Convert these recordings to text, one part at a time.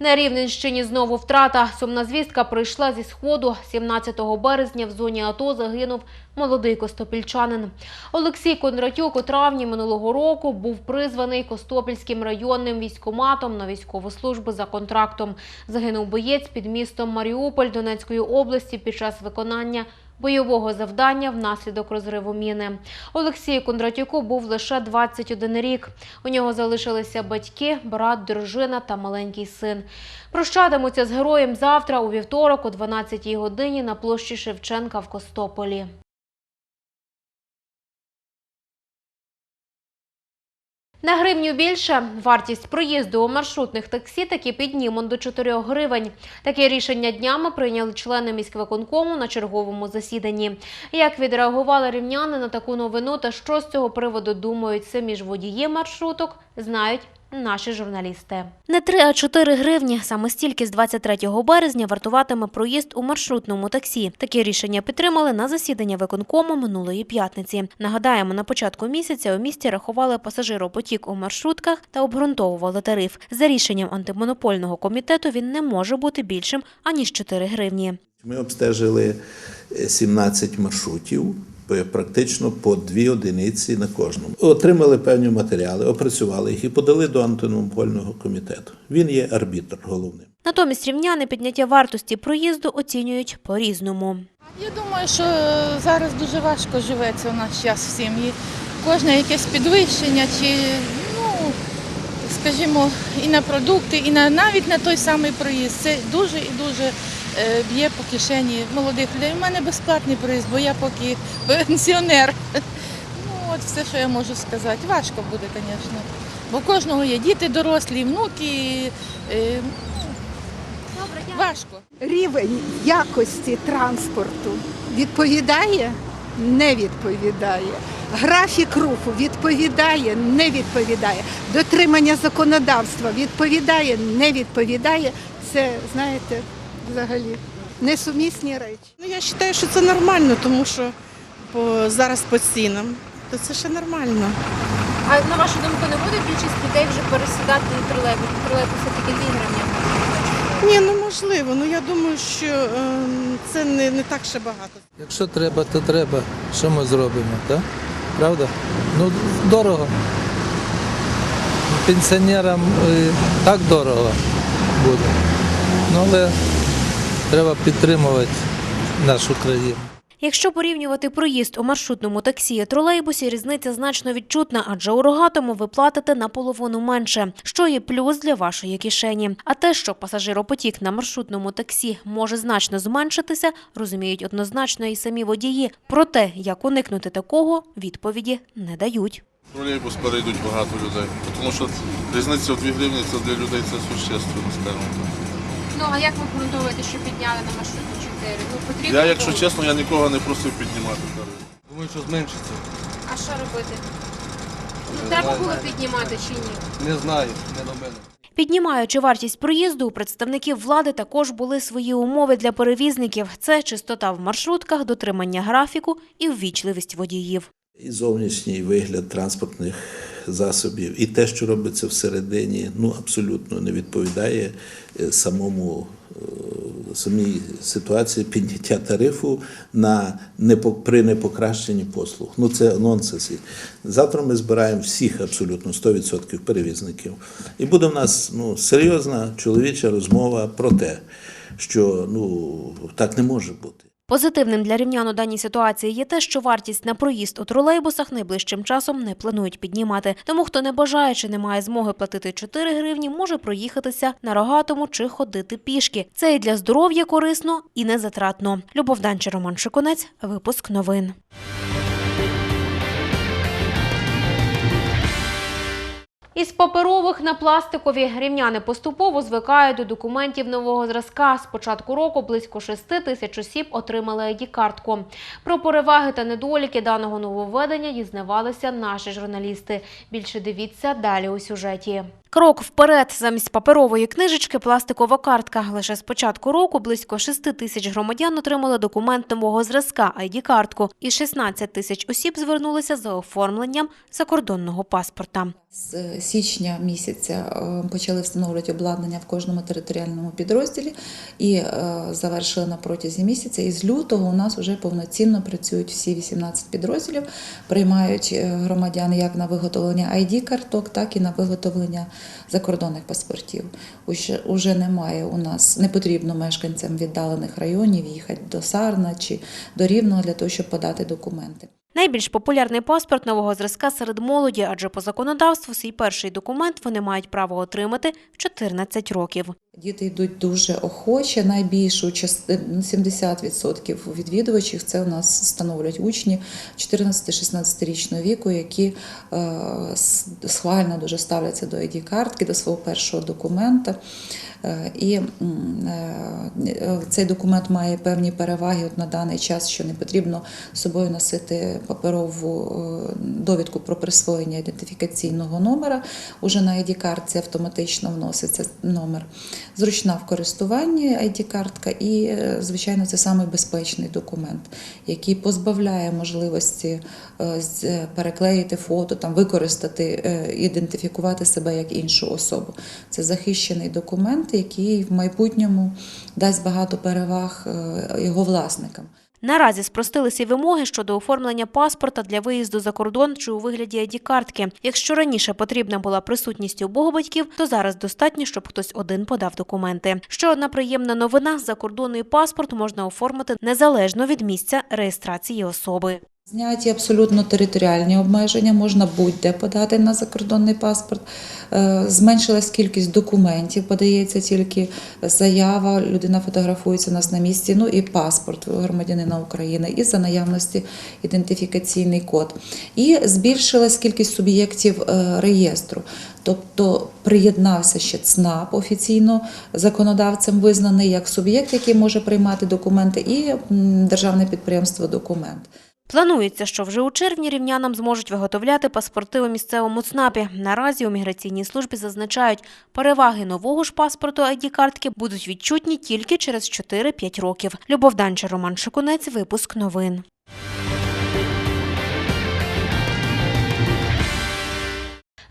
На Рівненщині знову втрата. Сумна звістка прийшла зі сходу. 17 березня в зоні АТО загинув молодий костопільчанин. Олексій Кондратюк у травні минулого року був призваний Костопільським районним військоматом на військову службу за контрактом. Загинув боєць під містом Маріуполь Донецької області під час виконання бойового завдання внаслідок розриву міни. Олексію Кондратюку був лише 21 рік. У нього залишилися батьки, брат, дружина та маленький син. Прощатимуться з героєм завтра у вівторок о 12 годині на площі Шевченка в Костополі. На гривню більше вартість проїзду у маршрутних таксі таки піднімуть до 4 гривень. Таке рішення днями прийняли члени міськвиконкому на черговому засіданні. Як відреагували рівняни на таку новину та що з цього приводу думають самі ж водії маршруток, знають наші журналісти. Не 3, а 4 гривні. Саме стільки з 23 березня вартуватиме проїзд у маршрутному таксі. Таке рішення підтримали на засідання виконкому минулої п'ятниці. Нагадаємо, на початку місяця у місті рахували пасажиропотік у маршрутках та обґрунтовували тариф. За рішенням антимонопольного комітету він не може бути більшим аніж 4 гривні. Ми обстежили е, 17 маршрутів, е, практично по дві одиниці на кожному. Отримали певні матеріали, опрацювали їх і подали до антимонопольного комітету. Він є арбітр головним. Натомість рівняни підняття вартості проїзду оцінюють по-різному. Я думаю, що зараз дуже важко живеться у наш час в сім'ї. Кожне якесь підвищення, чи ну скажімо, і на продукти, і на навіть на той самий проїзд. Це дуже і дуже е, б'є по кишені молодих людей. У мене безплатний проїзд, бо я поки пенсіонер. Ну от все, що я можу сказати. Важко буде, звісно. Бо у кожного є діти дорослі, внуки. Е, важко. рівень якості транспорту відповідає? Не відповідає. Графік руху відповідає, не відповідає. Дотримання законодавства відповідає, не відповідає. Це, знаєте, взагалі несумісні речі. Ну, я вважаю, що це нормально, тому що по, зараз по цінам, то це ще нормально. А на вашу думку, не буде більшість людей вже пересідати на тролейбус? Тролейбус все-таки 2 гривні. Ні, ну можливо, ну я думаю, що ем, це не, не так ще багато. Якщо треба, то треба. Що ми зробимо, так? Правда? Ну, дорого. Пенсіонерам е, так дорого буде. Ну, але треба підтримувати нашу країну. Якщо порівнювати проїзд у маршрутному таксі і тролейбусі, різниця значно відчутна, адже у рогатому ви платите наполовину менше, що є плюс для вашої кишені. А те, що пасажиропотік на маршрутному таксі може значно зменшитися, розуміють однозначно і самі водії. Проте, як уникнути такого, відповіді не дають. Тролейбус перейдуть багато людей, тому що різниця в 2 гривні це для людей це существенно, скажімо так. Ну а як ви обґрунтовуєте, що підняли на маршруту 4? Ну потрібно. Я, якщо чесно, я нікого не просив піднімати тариф. Думаю, що зменшиться. А що робити? Ну, треба було піднімати чи ні? Не знаю, не до мене. Піднімаючи вартість проїзду, у представників влади також були свої умови для перевізників. Це чистота в маршрутках, дотримання графіку і ввічливість водіїв. І зовнішній вигляд транспортних засобів, і те, що робиться всередині, ну абсолютно не відповідає е, самому е, самій ситуації підняття тарифу на непо- при непокращенні послуг. Ну це нонсенс. Завтра ми збираємо всіх абсолютно 100% перевізників. І буде в нас ну, серйозна чоловіча розмова про те, що ну так не може бути. Позитивним для рівнян у даній ситуації є те, що вартість на проїзд у тролейбусах найближчим часом не планують піднімати. Тому хто не бажає чи не має змоги платити 4 гривні, може проїхатися на рогатому чи ходити пішки. Це і для здоров'я корисно, і не затратно. Любов Данче, Роман Шиконець, випуск новин. Із паперових на пластикові рівняни поступово звикають до документів нового зразка. З початку року близько 6 тисяч осіб отримали ID-картку. Про переваги та недоліки даного нововведення дізнавалися наші журналісти. Більше дивіться далі у сюжеті. Крок вперед замість паперової книжечки пластикова картка. Лише з початку року близько 6 тисяч громадян отримали документ нового зразка ID-картку, і 16 тисяч осіб звернулися за оформленням закордонного паспорта. З січня місяця е, почали встановлювати обладнання в кожному територіальному підрозділі і е, завершили на протязі місяця. І з лютого у нас вже повноцінно працюють всі 18 підрозділів, приймають е, громадян як на виготовлення ID-карток, так і на виготовлення закордонних паспортів. Уже, уже немає у нас, не потрібно мешканцям віддалених районів їхати до Сарна чи до Рівного для того, щоб подати документи. Найбільш популярний паспорт нового зразка серед молоді, адже по законодавству свій перший документ вони мають право отримати в 14 років. Діти йдуть дуже охоче. Найбільшу частину 70% відвідувачів це у нас становлять учні 14-16 річного віку, які е, схвально дуже ставляться до id картки до свого першого документа. Е, І е, цей документ має певні переваги от на даний час, що не потрібно з собою носити паперову е, довідку про присвоєння ідентифікаційного номера. Уже на id картці автоматично вноситься номер. Зручна в користуванні id картка і, звичайно, це самий безпечний документ, який позбавляє можливості переклеїти фото, там використати, ідентифікувати себе як іншу особу. Це захищений документ, який в майбутньому дасть багато переваг е, його власникам. Наразі спростилися вимоги щодо оформлення паспорта для виїзду за кордон чи у вигляді ID-картки. Якщо раніше потрібна була присутність обох батьків, то зараз достатньо, щоб хтось один подав документи. Ще одна приємна новина: закордонний паспорт можна оформити незалежно від місця реєстрації особи. Зняті абсолютно територіальні обмеження, можна будь-де подати на закордонний паспорт. Е, Зменшилась кількість документів, подається тільки заява, людина фотографується нас на місці, ну і паспорт громадянина України, і за наявності ідентифікаційний код. І збільшилась кількість суб'єктів е, реєстру. Тобто приєднався ще ЦНАП офіційно законодавцем визнаний як суб'єкт, який може приймати документи, і державне підприємство документ. Планується, що вже у червні рівнянам зможуть виготовляти паспорти у місцевому ЦНАПі. Наразі у міграційній службі зазначають, переваги нового ж паспорту ID-картки будуть відчутні тільки через 4-5 років. Любов Данча, Роман Шикунець, випуск новин.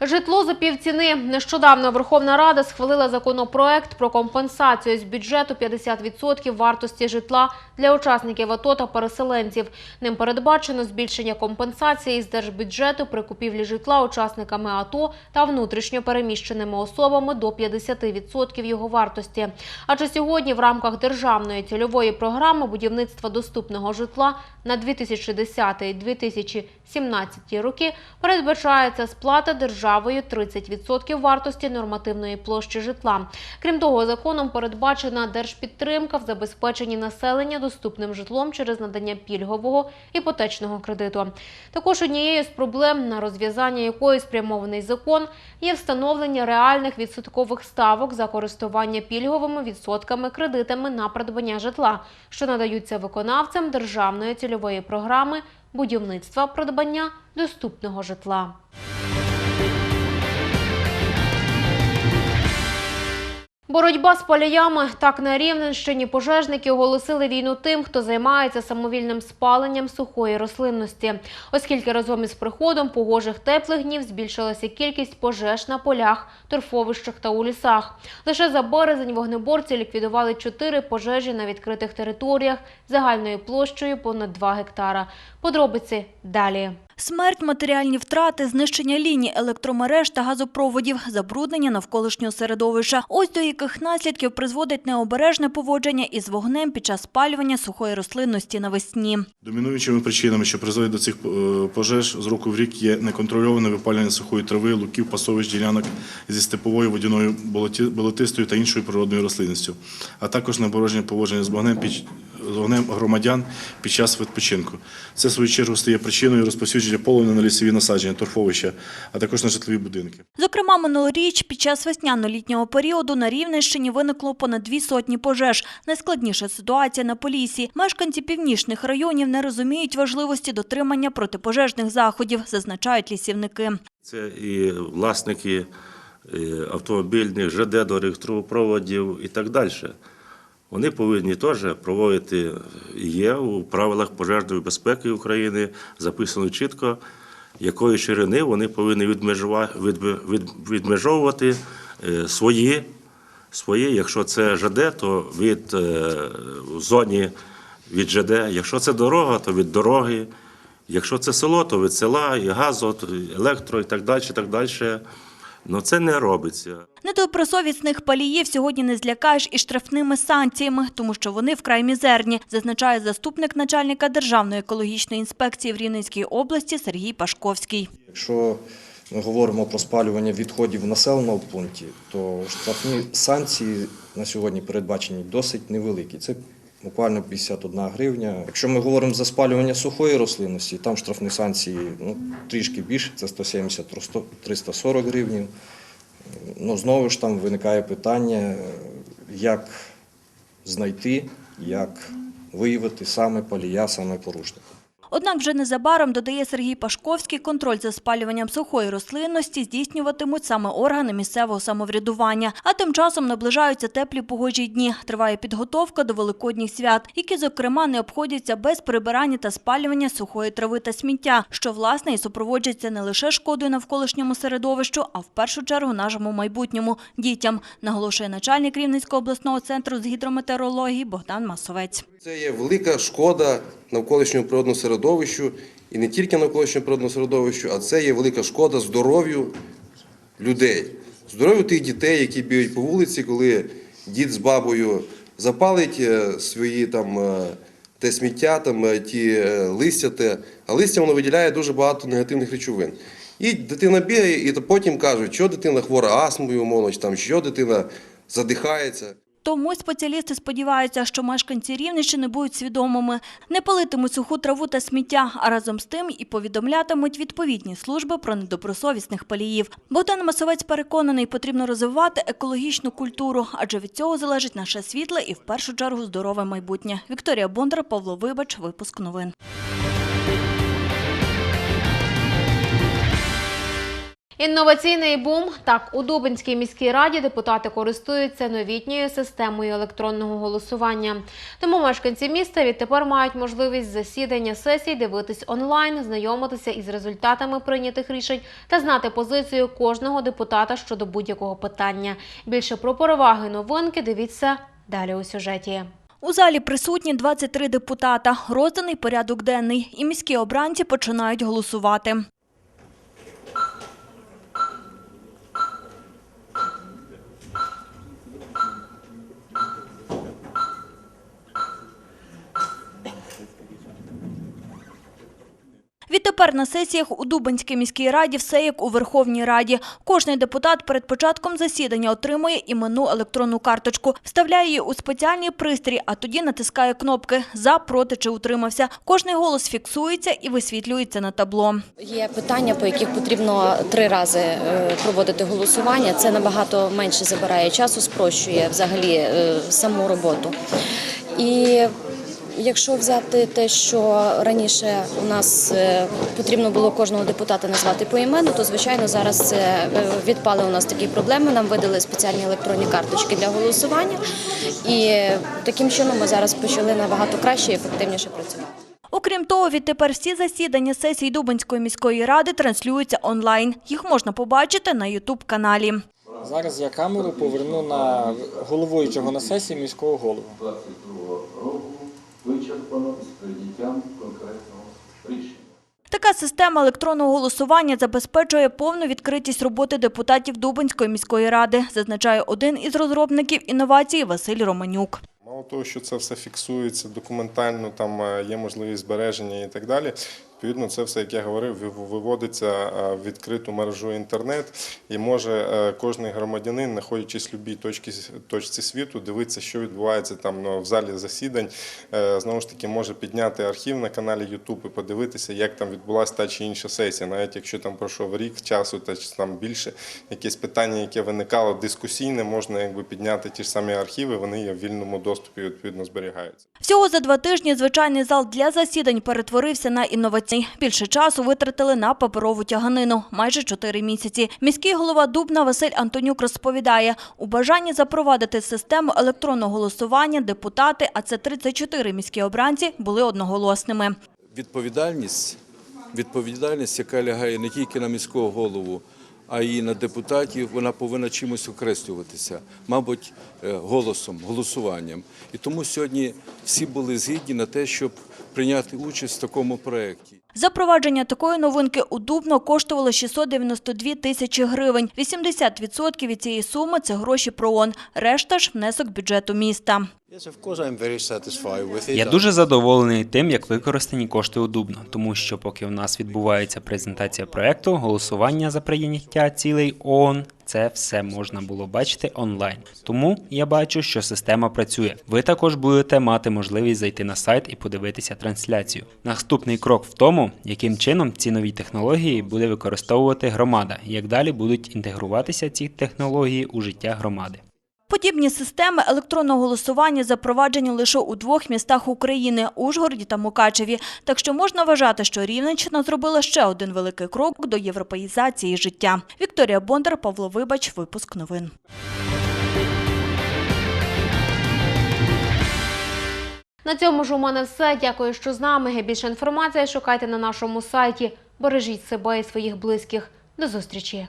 Житло за півціни. Нещодавно Верховна Рада схвалила законопроект про компенсацію з бюджету 50% вартості житла для учасників АТО та переселенців. Ним передбачено збільшення компенсації з держбюджету при купівлі житла учасниками АТО та внутрішньо переміщеними особами до 50% його вартості. Адже сьогодні в рамках державної цільової програми будівництва доступного житла на 2010-2017 роки передбачається сплата державою 30% вартості нормативної площі житла. Крім того, законом передбачена держпідтримка в забезпеченні населення доступним житлом через надання пільгового іпотечного кредиту. Також однією з проблем, на розв'язання якої спрямований закон, є встановлення реальних відсоткових ставок за користування пільговими відсотками кредитами на придбання житла, що надаються виконавцям державної цільової програми будівництва придбання доступного житла. Боротьба з паліями так на Рівненщині пожежники оголосили війну тим, хто займається самовільним спаленням сухої рослинності, оскільки разом із приходом погожих теплих днів збільшилася кількість пожеж на полях, торфовищах та у лісах. Лише за березень вогнеборці ліквідували чотири пожежі на відкритих територіях загальною площею понад 2 гектара. Подробиці далі. Смерть, матеріальні втрати, знищення ліній електромереж та газопроводів, забруднення навколишнього середовища. Ось до яких наслідків призводить необережне поводження із вогнем під час спалювання сухої рослинності навесні. Домінуючими причинами, що призводять до цих е, пожеж з року в рік, є неконтрольоване випалювання сухої трави, луків, пасовищ, ділянок зі степовою водяною болотистою та іншою природною рослинністю, а також необережне поводження з вогнем під з вогнем громадян під час відпочинку. Це в свою чергу стає причиною розповсюдження полум'я на лісові насадження, торфовища, а також на житлові будинки. Зокрема, минулоріч під час весняно-літнього періоду на Рівненщині виникло понад дві сотні пожеж. Найскладніша ситуація на Поліссі. Мешканці північних районів не розуміють важливості дотримання протипожежних заходів, зазначають лісівники. Це і власники автомобільних, ЖД доріг, трубопроводів і так далі. Вони повинні теж проводити, є у правилах пожежної безпеки України, записано чітко, якої ширини вони повинні відмежовувати е, свої, свої. Якщо це ЖД, то від е, зоні від ЖД. Якщо це дорога, то від дороги. Якщо це село, то від села, і газу, то електро, і так далі, так далі. Ну це не робиться. Недобросовісних паліїв сьогодні не злякаєш і штрафними санкціями, тому що вони вкрай мізерні, зазначає заступник начальника Державної екологічної інспекції в Рівненській області Сергій Пашковський. Якщо ми говоримо про спалювання відходів в населеному пункті, то штрафні санкції на сьогодні передбачені досить невеликі. Це буквально 51 гривня. Якщо ми говоримо за спалювання сухої рослинності, там штрафні санкції ну, трішки більше, це 170-340 гривень. Ну, знову ж там виникає питання, як знайти, як виявити саме палія, саме порушника. Однак вже незабаром, додає Сергій Пашковський, контроль за спалюванням сухої рослинності здійснюватимуть саме органи місцевого самоврядування. А тим часом наближаються теплі погожі дні. Триває підготовка до великодніх свят, які, зокрема, не обходяться без прибирання та спалювання сухої трави та сміття, що, власне, і супроводжується не лише шкодою навколишньому середовищу, а в першу чергу нашому майбутньому – дітям, наголошує начальник Рівненського обласного центру з гідрометеорології Богдан Масовець. Це є велика шкода навколишньому природному середовищу і не тільки навколишньому природному середовищу, а це є велика шкода здоров'ю людей, здоров'ю тих дітей, які бігають по вулиці, коли дід з бабою запалить е, свої там е, те сміття, там е, ті листя, те, а листя воно виділяє дуже багато негативних речовин. І дитина бігає, і потім кажуть, що дитина хвора астмою, умовно, чи що дитина задихається. Тому спеціалісти сподіваються, що мешканці Рівненщини будуть свідомими, не палитимуть суху траву та сміття, а разом з тим і повідомлятимуть відповідні служби про недобросовісних паліїв. Богдан Масовець переконаний, потрібно розвивати екологічну культуру, адже від цього залежить наше світле і в першу чергу здорове майбутнє. Вікторія Бондар, Павло Вибач, випуск новин. Інноваційний бум. Так, у Дубинській міській раді депутати користуються новітньою системою електронного голосування. Тому мешканці міста відтепер мають можливість засідання сесій дивитись онлайн, знайомитися із результатами прийнятих рішень та знати позицію кожного депутата щодо будь-якого питання. Більше про переваги новинки дивіться далі у сюжеті. У залі присутні 23 депутата, розданий порядок денний, і міські обранці починають голосувати. Відтепер на сесіях у Дубинській міській раді все як у Верховній Раді. Кожний депутат перед початком засідання отримує іменну електронну карточку, вставляє її у спеціальний пристрій, а тоді натискає кнопки «За», «Проти» чи «Утримався». Кожний голос фіксується і висвітлюється на табло. Є питання, по яких потрібно три рази е, проводити голосування. Це набагато менше забирає часу, спрощує взагалі е, саму роботу. І якщо взяти те, що раніше у нас е, потрібно було кожного депутата назвати поіменно, то звичайно зараз е, відпали у нас такі проблеми. Нам видали спеціальні електронні карточки для голосування, і таким чином ми зараз почали набагато краще і ефективніше працювати. Окрім того, відтепер всі засідання сесій Дубинської міської ради транслюються онлайн. Їх можна побачити на Ютуб-каналі. Зараз я камеру поверну на головуючого на сесії міського голову. Вичерпано з прийняттям конкретного рішення. Така система електронного голосування забезпечує повну відкритість роботи депутатів Дубинської міської ради, зазначає один із розробників інновації Василь Романюк. Мало того, що це все фіксується документально, там е, є можливість збереження і так далі. Відповідно, це все, як я говорив, виводиться е, в відкриту мережу інтернет, і може е, кожний громадянин, знаходячись в будь-якій точці, точці світу, дивитися, що відбувається там ну, в залі засідань. Е, Знову ж таки, може підняти архів на каналі YouTube і подивитися, як там відбулася та чи інша сесія. Навіть якщо там пройшов рік часу, та чи там більше якесь питання, яке виникало дискусійне, можна якби підняти ті ж самі архіви, вони є в вільному доступі відповідно зберігаються. Всього за два тижні звичайний зал для засідань перетворився на інноваційний. Більше часу витратили на паперову тяганину – майже чотири місяці. Міський голова Дубна Василь Антонюк розповідає, у бажанні запровадити систему електронного голосування депутати, а це 34 міські обранці, були одноголосними. відповідальність, відповідальність, яка лягає не тільки на міського голову, а й на депутатів, вона повинна чимось окреслюватися, мабуть, е, голосом, голосуванням. І тому сьогодні всі були згідні на те, щоб прийняти участь в такому проєкті. Запровадження такої новинки у Дубно коштувало 692 тисячі гривень. 80% від цієї суми – це гроші ПРООН, решта ж – внесок бюджету міста. Я дуже задоволений тим, як використані кошти у Дубно, тому що поки у нас відбувається презентація проекту, голосування за прийняття цілей ООН, це все можна було бачити онлайн. Тому я бачу, що система працює. Ви також будете мати можливість зайти на сайт і подивитися трансляцію. Наступний крок в тому, яким чином ці нові технології буде використовувати громада, як далі будуть інтегруватися ці технології у життя громади. Подібні системи електронного голосування запроваджені лише у двох містах України – Ужгороді та Мукачеві. Так що можна вважати, що Рівненщина зробила ще один великий крок до європеїзації життя. Вікторія Бондар, Павло Вибач, випуск новин. На цьому ж у мене все. Дякую, що з нами. Більше інформації шукайте на нашому сайті. Бережіть себе і своїх близьких. До зустрічі!